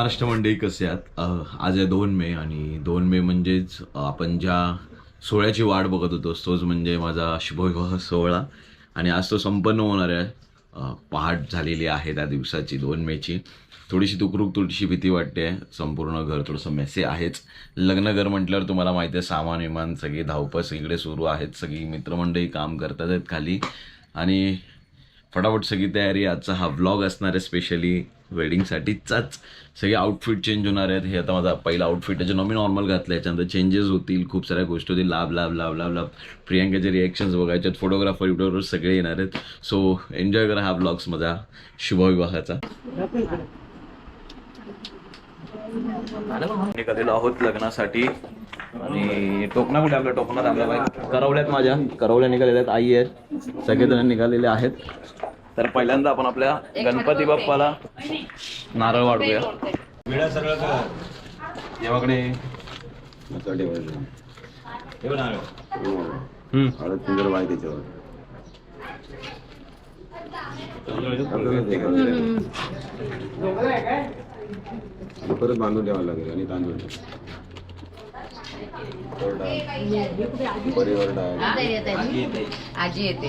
महाराष्ट्र मंडळी कसे आहात? आज आहे दोन मे आणि दोन मे म्हणजेच आपण ज्या सोहळ्याची वाट बघत होतो तोच म्हणजे माझा शुभविवाह सोहळा. आणि आज तो संपन्न होणार आहे. पहाट झालेली आहे त्या दिवसाची दोन मेची. थोडीशी तुकरूक थोडीशी भीती वाटते. संपूर्ण घर थोडंसं मेसे आहेच. लग्न घर म्हटल्यावर तुम्हाला माहिती आहे सामान विमान सगळी धावपळ सगळीकडे सुरू आहेत. सगळी मित्रमंडळी काम करतात आहेत खाली. आणि फटाफट सगळी तयारी. आजचा हा व्लॉग असणार आहे स्पेशली वेडिंगसाठीचाच सगळे आउटफिट चेंज होणार आहेत. हे आता माझा पहिला आउटफिट त्याच्यानं जे मी नॉर्मल घातलं याच्यानंतर चेंजेस होतील. खूप साऱ्या गोष्टी होतील. लाभ लाभ लाभ लाभ लाभ. प्रियांकाचे रिॲक्शन्स बघायच्यात फोटोग्राफर युट्यूबर सगळे येणार आहेत. सो एन्जॉय करा हा ब्लॉग्स माझा. शुभविवाहाचा. निघालेलो आहोत लग्नासाठी. आणि टोकना कुठे आपल्या टोकनात आपल्या करवल्यात माझ्या. करवल्या निघालेल्या आहेत. आई आहेत. सगळेजण निघालेले आहेत. तर पहिल्यांदा आपण आपल्या गणपती बाप्पाला नारळ वाढूया देवाकडे हम्म. हळद सुंदर वाय त्याच्यावर. आणि परत बांधून ठेवावं लागेल आणि तांदूळ. आजी येते.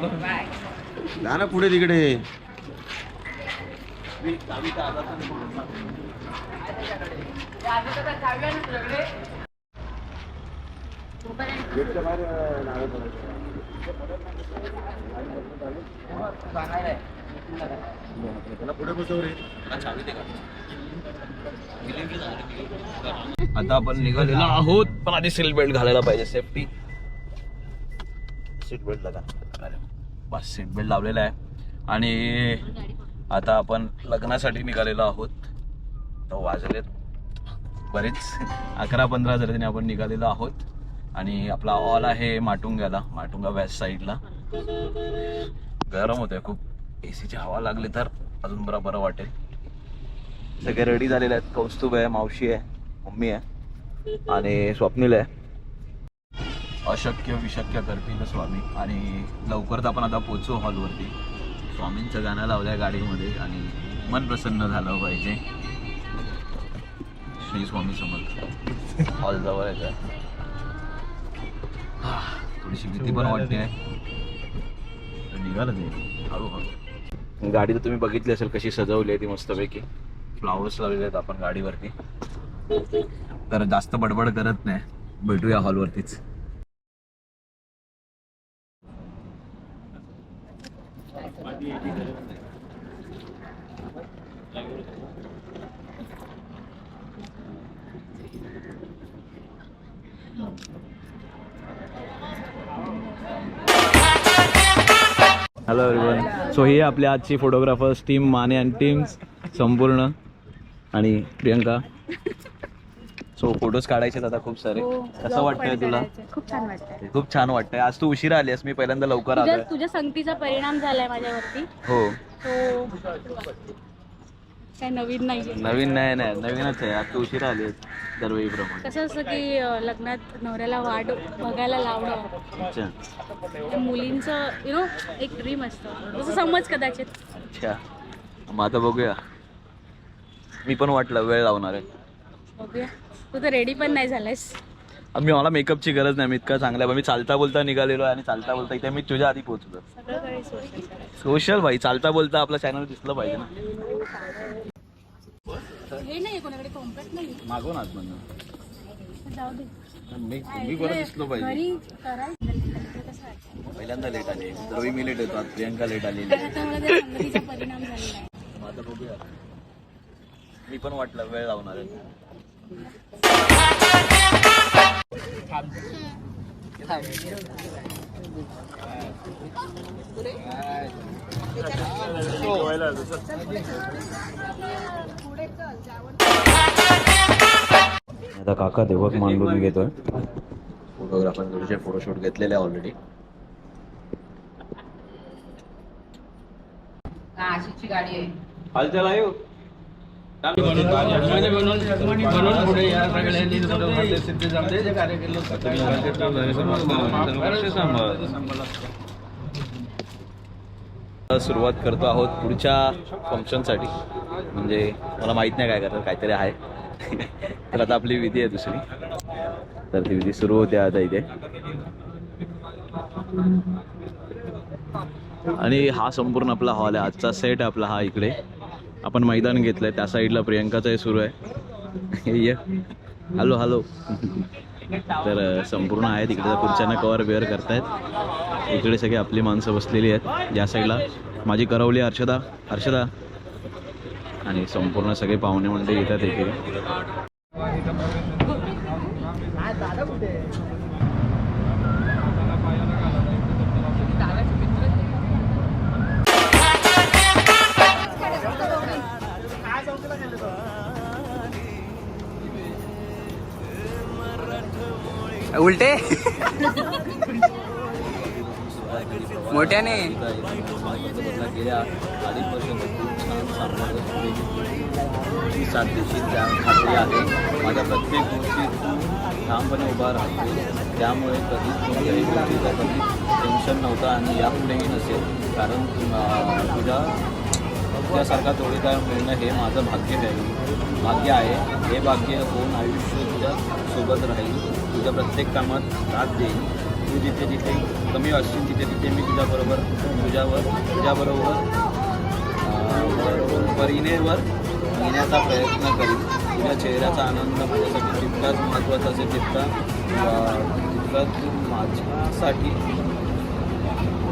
जा ना पुढे तिकडे. पुढे बसव रे आता आपण निघालेलो आहोत. पण आधी सीट बेल्ट घालायला पाहिजे सेफ्टी सीट बेल्ट लगा. बस सीट बेल्ट लावलेला आहे. आणि आता आपण लग्नासाठी निघालेलो आहोत. तर वाजलेत. बरेच. अकरा पंधरा जणांनी आपण निघालेलो आहोत. आणि आपला ऑल आहे माटुंग्याला माटुंगा वेस्ट साईडला गरम होतंय खूप. एसीची हवा लागली तर अजून बरं बरं वाटेल. सगळे रेडी झालेले आहेत. कौस्तुभ आहे मावशी आहे मम्मी आहे. आणि स्वप्नील आहे. अशक्य विशक्य करतील स्वामी. आणि लवकरच आपण आता पोचू हॉलवरती. स्वामींचं गाणं लावलंय गाडीमध्ये आणि मन प्रसन्न झालं पाहिजे. श्री स्वामी समर्थ. हॉल जवळ आहे थोडीशी भीती पण वाटते. निघालं ते. हळूहळू गाडी तर तुम्ही बघितली असेल कशी सजवली आहे ती मस्तपैकी. फ्लावर्स लावलेले आहेत आपण गाडीवरती. तर जास्त बडबड करत नाही. भेटूया हॉलवरतीच. हॅलो एवरीवन सो ही आपल्या आजची फोटोग्राफर्स टीम माने आणि टीम्स संपूर्ण आणि प्रियंका. सो फोटोज काढायचे आता खूप सारे. कसं वाटतंय तुला? खूप छान वाटतंय. खूप छान वाटतंय. आज तू उशिरा आलीस मी पहिल्यांदा लवकर तुझ्या आलोय. तुझ्या संगतीचा परिणाम झालाय माझ्यावरती. हो. तो काय नवीन नाहीये. नवीन नाही नाही. नवीनच आहे. आज तू उशिरा आली दरवेळीप्रमाणे. कसं असतं की अं, लग्नात नवऱ्याला वाट बघायला लावणं अच्छा. त्या मुलींचं यु नो एक ड्रीम असतं. समज कदाचित. अच्छा. मग आता बघूया. मी पण वाटलं वेळ लावणार आहे. बघूया. तू तर रेडी पण नाही झालायस. मी मला मेकअपची गरज नाही मी इतका चांगला आहे. मी चालता बोलता निघालेलो आहे आणि चालता बोलता इथे मी तुझ्या आधी पोहोचलो सोशल भाई चालता बोलता आपलं चॅनल दिसलं पाहिजे ना. हे नाही कोणाकडे कॉम्पॅक्ट नाही मागव ना आतमधनं. जाऊ दे. मी मी बरं दिसलो पाहिजे. घरी करायचं कसं वाटतं पहिल्यांदा लेट आली. रवी मी लेट येतो आज प्रियंका लेट आली आता मला त्या संगतीचा परिणाम झालेला आहे. आता बघूया. मी पण वाटलं वेळ लावणार आहे. आता काका देवक मांडून घेतोय. फोटोग्राफांकडचे फोटोशूट घेतलेले ऑलरेडी हा अशीची गाडी आहे. हालचाल आहे हो. म्हणून पुढे या सगळ्यांनी जे कार्य केलं सुरुवात करतो आहोत पुढच्या फंक्शनसाठी म्हणजे मला माहीत नाही काय करतात काहीतरी आहे. तर आता आपली विधी आहे दुसरी. तर ती विधी सुरू होते आता इथे. आणि हा संपूर्ण आपला हॉल आहे आजचा सेट आहे आपला हा इकडे. आपण मैदान घेतलंय त्या साईडला प्रियंकाचाही सुरू आहे. ये. हॅलो हॅलो तर संपूर्ण आहे तिकडे खुर्च्यांना कवर बिअर करतायत. इकडे सगळी आपली माणसं बसलेली आहेत या साईडला. माझी करवली हर्षदा हर्षदा आणि संपूर्ण सगळे पाहुणे मंडळी येतात इकडे उलटे? मोठ्याने? गेल्या अडीच त्या खात्री आहे माझ्या प्रत्येक गोष्टी ठामपणे उभा राहतो त्यामुळे कधीच कोणत्याही गोष्टीचा कधी टेन्शन नव्हतं आणि यापुढेही नसेल कारण तुझ्या तुझ्यासारखा जोडीदार मिळणं हे माझं भाग्य आहे भाग्य आहे हे भाग्य होऊन आयुष्य तुझ्या सोबत राहील तुझ्या प्रत्येक कामात साथ देईल तू जिथे जिथे कमी असशील तिथे तिथे मी तुझ्याबरोबर तुझ्यावर तुझ्याबरोबर परीनेवर येण्याचा प्रयत्न करीन. तुझ्या चेहऱ्याचा आनंद माझ्यासाठी तितकाच महत्त्वाचा असेल तितका तितका तू माझ्यासाठी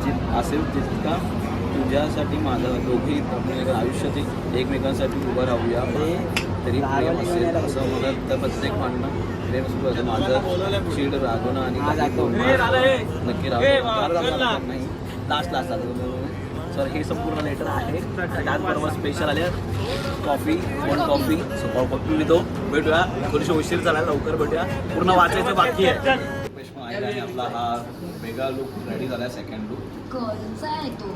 जित असेल तितका तुझ्यासाठी माझं दोघी एकमेक- आयुष्यात एकमेकांसाठी उभं राहूया. तरी प्रेम असेल असं मला तर प्रत्येक मानणं प्रेम सुरू असं माझं चीड रागवणं आणि नक्की राहू नाही. लास्ट लास्ट सर हे संपूर्ण लेटर आहे. त्याचबरोबर स्पेशल आले. Coffee one coffee so coffee विधो भेटूया. थोडीशी उशीर झाला लवकर भेटूया. पूर्ण वाचायचं बाकी आहे. आणि आपला हा वेगळा लुक रेडी झाला सेकंड लुक कोणचा आहे तो.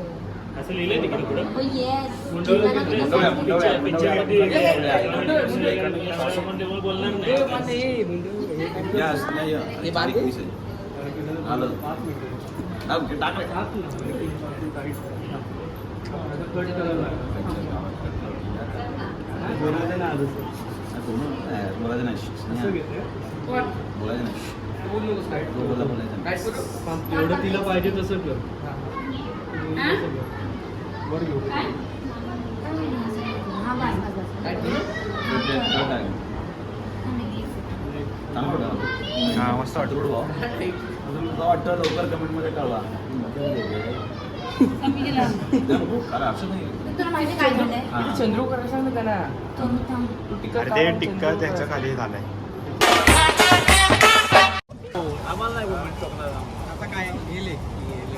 असं लिहिलंय तिकडे पुढे. बोलणार नाही. Yes, नाही, हे बारीक विषय. आलं. टाक, टाक. नाही, बोलायचं नाही. बोलायचं नाही. बोला, बोलायचं नाही. एवढं तिला पाहिजे तसं कर. हा. बस बस बस ते- ते काय? सांग कुठं? मस्त वाटतं अजून तुला वाटतं लवकर कमेंटमध्ये कळवा कारण असं नाही तुला माहिती काय झालंय हा. थांब, थांब. ते टिक्का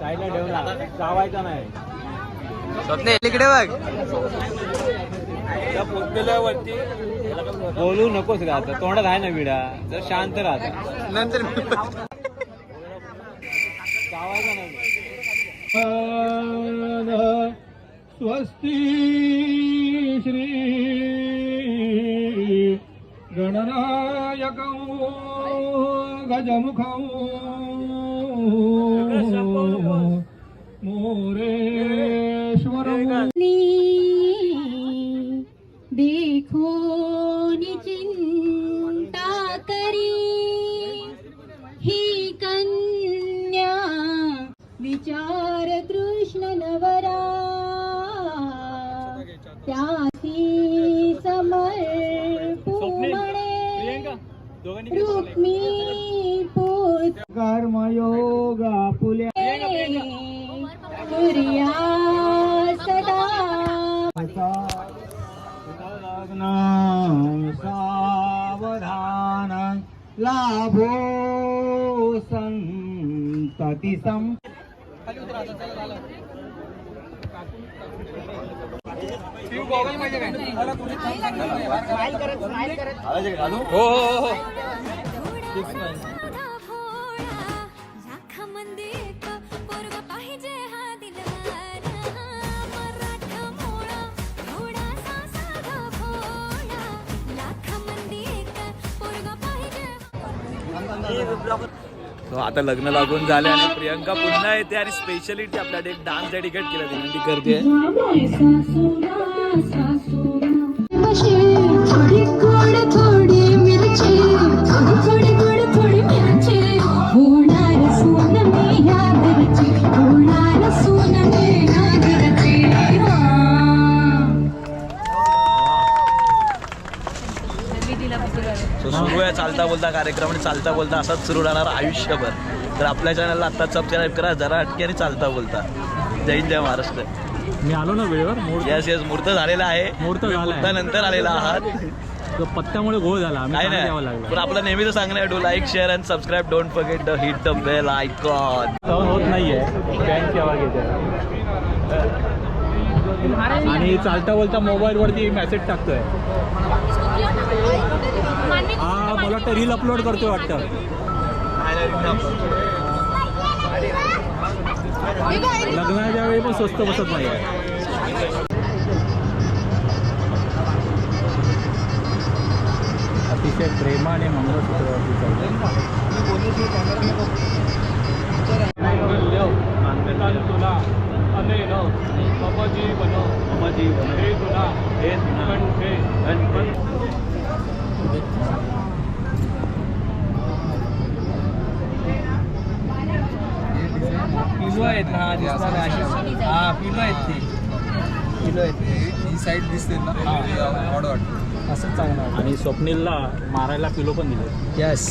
साईडला ठेवला. चावायचा नाही. स्वप्ने इकडे बघ. बोलू नकोस का आता. तोंडात आहे ना विडा. जर शांत राहता नंतर मी चावायचा नाही. स्वस्ति श्री गणनायकौ गजमुखौ मोरेश्वर देखो चिंता करी। ही कन्या विचार कृष्ण नवरा त्यासी समर्पू रुक्मी कर्मयोग आपुल्या सूर्या सदा. लग्न सावधान लाभो संतती सं So, आता लग्न लागून झाले आणि प्रियंका पुन्हा येते आणि स्पेशली आपल्याकडे एक डान्स डेडिकेट केला ती करते. बोलता कार्यक्रम आणि चालता बोलता असाच सुरू राहणार आयुष्यभर. तर आपल्या चॅनलला आता सबस्क्राईब करा जरा अटकी आणि चालता बोलता. जय हिंद जय महाराष्ट्र. मी आलो ना वेळेवर मूर्त येस येस मुहूर्त झालेला आहे. मुहूर्त झालाय. मुहूर्तानंतर आलेला आहात. तो पत्त्यामुळे घोळ झाला द्यावं नाही पण लागलं. आपलं नेहमीच सांगणं आहे to like share and subscribe don't forget the hit the bell icon सहन होत नाहीये. बँक केव्हा घेते आणि चालता बोलता मोबाईल वरती मेसेज टाकतोय. हा मला वाटतं रील अपलोड करतोय वाटतं. लग्नाच्या वेळी पण स्वस्त बसत नाही. अतिशय प्रेमाने मंगळसूत्रावरती चालतं तुला. अनेन जीवन मम जीवन हे तुला. हे कंठे पिलो आहेत ना हा दिसणार आहे. हा पिलो आहेत ते. पिलो आहेत ही साईड दिसते ना. असंच चांगलं आणि स्वप्नीलला मारायला पिलो पण दिले यस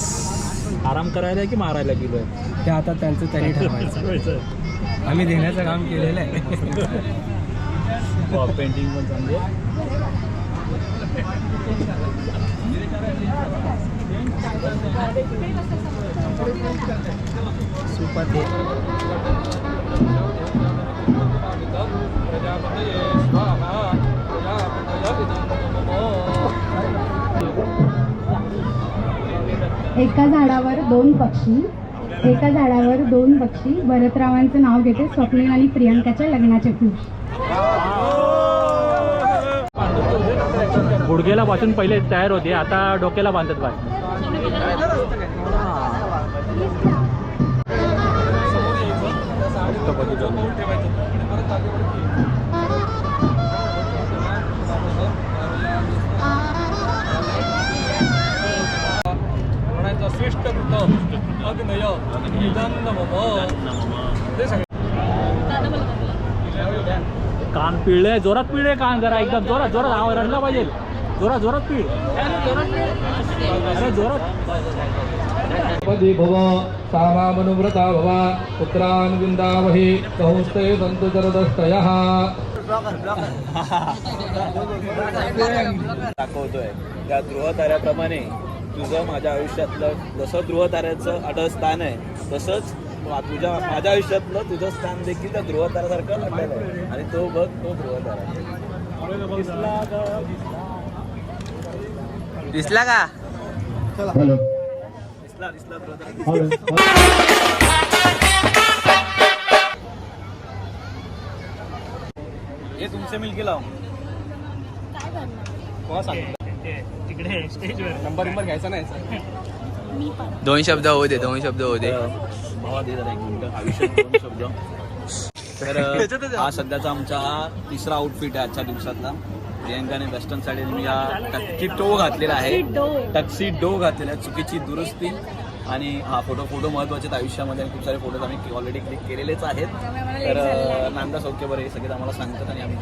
आराम करायला की मारायला किलो आहे ते आता त्यांचं त्यांनी ठरवायचं. आम्ही देण्याचं काम केलेलं आहे. पेंटिंग पण चांगली एका झाडावर दोन पक्षी एका झाडावर दोन पक्षी. भरतरावांचं नाव घेते स्वप्नील आणि प्रियंकाच्या लग्नाचे खुश. गुडघेला पासून पहिले तयार होते. आता डोक्याला बांधत बाय कान पिळले जोरात पिळले कान जरा एकदम जोरात जोरात आवाज रडला पाहिजे. जोरात जोरात पिळ अरे जोरात. पदी भव सामामनुव्रता भव पुत्रान् विन्दावहि सहस्ते सन्तु चरदष्टयः दाखवतोय. त्या ध्रुवताऱ्याप्रमाणे तुझं माझ्या आयुष्यातलं जसं ध्रुवताऱ्याचं अटळ स्थान आहे तसंच तुझ्या माझ्या आयुष्यातलं तुझं स्थान देखील त्या ध्रुवताऱ्यासारखं अटल आहे आणि तो बघ तो ध्रुवतारा. दिसला ग, दिसला. का? दिसला दिसला ध्रुवतारा हे तुमचे मिलके लाव. नंबर नंबर घ्यायचा नाही दोन शब्द होऊ दे दोन शब्द होऊ दे. भावा दे जरा एक मिनिटं. आयुष्यात दोन शब्द. तर हा सध्याचा आमचा हा तिसरा आउटफिट आहे आजच्या दिवसातला. प्रियंकाने वेस्टर्न साडी मी हा टक्सी टो घातलेला आहे. टक्सी डो घातलेला आहे. चुकीची दुरुस्ती आणि हा फोटो फोटो महत्त्वाचे आहेत. आयुष्यामध्ये आणि खूप सारे फोटोज आम्ही ऑलरेडी क्लिक केलेलेच आहेत. तर नांदा सौख्य बरे हे सगळे आम्हाला सांगतात आणि आम्ही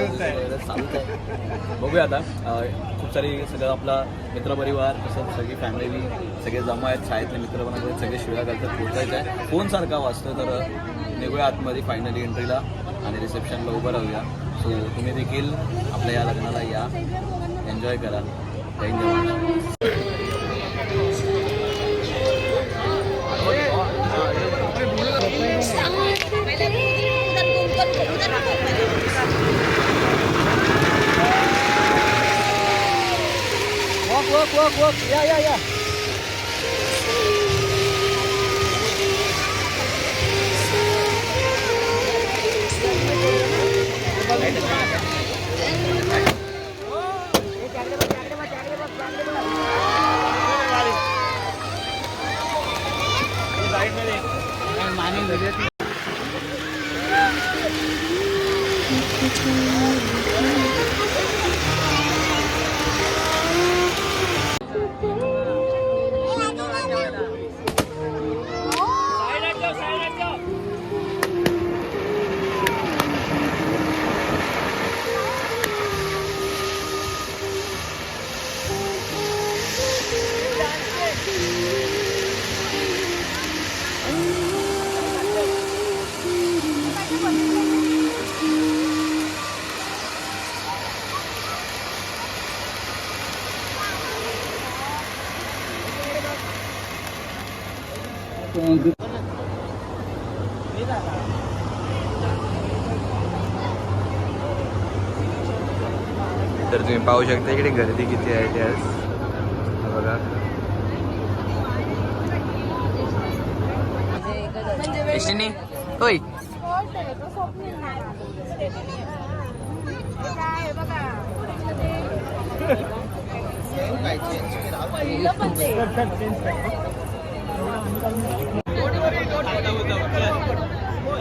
आहे. बघूया आता. खूप सारी सगळं आपला मित्रपरिवार तसंच सगळी फॅमिली सगळे जमा आहेत. शाळेतले मित्र बनवतात सगळे शिव्या घालतात पोचायचं आहे फोन सारखा वाचतो तर निघूया आतमध्ये फायनली एंट्रीला आणि रिसेप्शनला उभं राहूया. सो तुम्ही देखील आपल्या या लग्नाला या. एन्जॉय करा. थँक्यू या या या yeah. तुम्ही पाहू शकता इकडे गर्दी किती आहे ते आज. हा बघा. होय.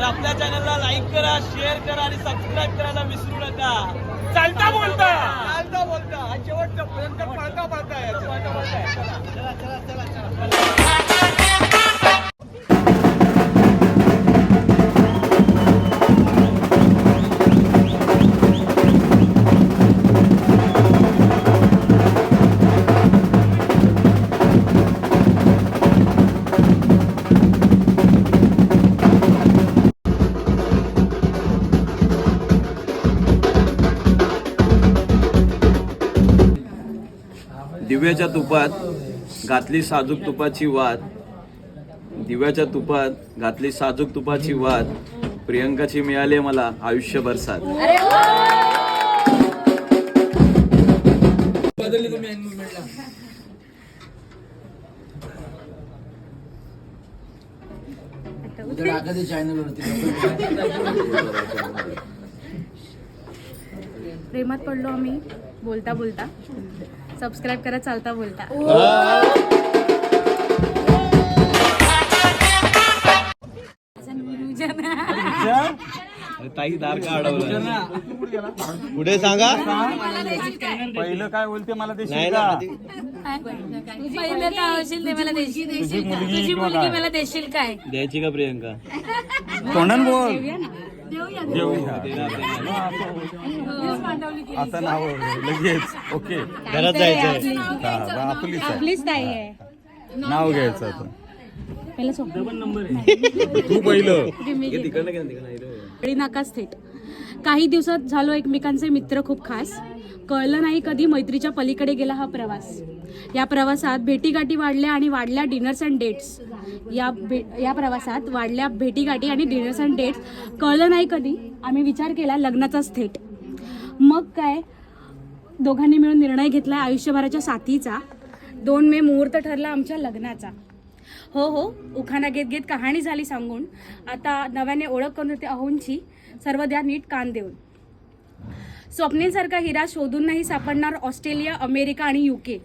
आपल्या चॅनलला लाईक करा शेअर करा आणि सबस्क्राईब करायला विसरू नका. चालता बोलता. चालता बोलता. शेवटचा पर्यंत पळता पळता दिव्याच्या तुपात घातली साजूक तुपाची वाद दिव्याच्या तुपात घातली साजूक तुपाची वाद प्रियंकाची मिळाली मला आयुष्यभर साथ. प्रेमात पडलो आम्ही बोलता बोलता. सबस्क्राईब करा चालता बोलता. ताई दार का अडवलं? पुढे सांगा. पहिलं काय बोलते मला ते तुझी मुलगी मला देशील काय? द्यायची का प्रियंका? तोंडान बोल. आता नाव लगेच. ओके. घरात जायचंय. आपलीच आहे. आपलीच ताई आहे. नाव घ्यायचं आता. तू पहिलं. नकाच थेट. काही दिवसात झालो एकमेकांचे मित्र खूप खास. कळलं नाही कधी मैत्रीच्या पलीकडे गेला हा प्रवास. या प्रवासात भेटीगाठी वाढल्या आणि वाढल्या डिनर्स अँड डेट्स. या भे या प्रवासात वाढल्या भेटीगाठी आणि डिनर्स अँड डेट्स कळलं नाही कधी. आम्ही विचार केला लग्नाचाच थेट. मग काय? दोघांनी मिळून निर्णय घेतला आयुष्यभराच्या साथीचा. दोन मे मुहूर्त ठरला आमच्या लग्नाचा. हो हो उखाणा घेत घेत कहाणी झाली सांगून. आता नव्याने ओळख करून देते अहोंची. सर्व द्या नीट कान देऊन. स्वप्नीलसारखा हिरा शोधून नाही सापडणार ऑस्ट्रेलिया अमेरिका आणि युके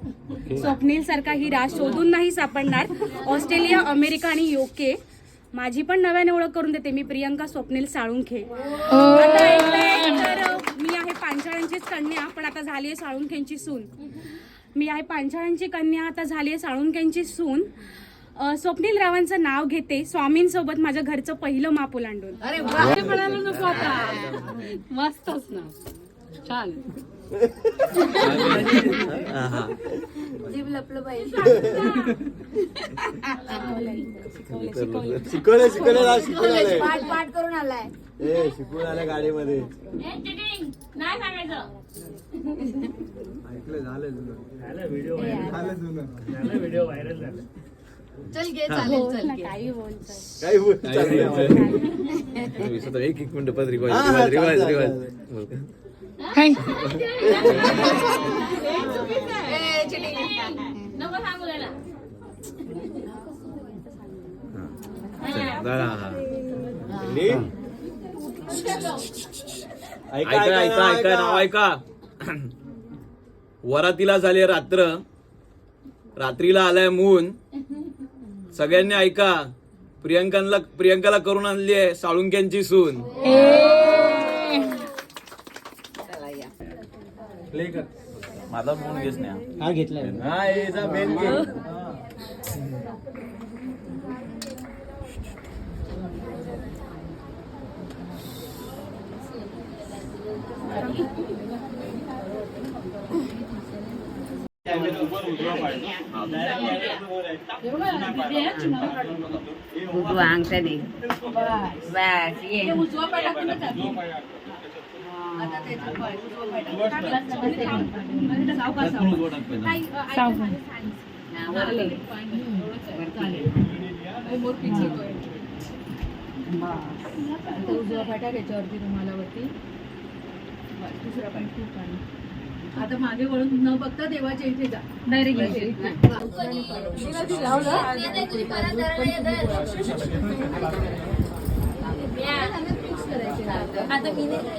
स्वप्नीलसारखा हिरा शोधून नाही सापडणार ऑस्ट्रेलिया अमेरिका आणि युके माझी पण नव्याने ओळख करून देते मी प्रियंका स्वप्नील साळुंखे. आता ऐकलंय तर मी आहे पांचाळ्यांचीच कन्या पण आता झाली आहे साळुंखेंची सून. मी आहे पांचाळ्यांची कन्या आता झाली आहे साळुंखेंची सून. अ, स्वप्नील रावांचं नाव घेते स्वामींसोबत माझ्या घरचं पहिलं माप ओलांडून. अरे वा ते म्हणायला नको आता. मस्तच ना. छान. शिकवलं शिकवलं शिकवलं आलंय पाठ पाठ करून आलाय. ए शिकवून आलं गाडीमध्ये. व्हिडिओ व्हायरल झाला चल घे चालेल चल. घे. काही बोलतोय काही आहे. एक एक मिनिट रिवाज हा, हा, रिवाज रिवाज. ए, चिटिंग. ऐका ऐका ऐका नाव ऐका. वरातीला झाली रात्र. रात्रीला आलाय मून. सगळ्यांनी ऐका प्रियंकाला प्रियंकाला करून आणली आहे साळुंक्यांची सून. माझा मून घेस नाही. हा घेतलाय. हा याचा मेन अंगठा दे. बस ये हा, वरले. वर चालेल. उजवा पाटा त्याच्यावरती रुमाला वरती दुसरा पाठ आता मागे वळून न बघता देवाच्या इथे जा आता मी नाही.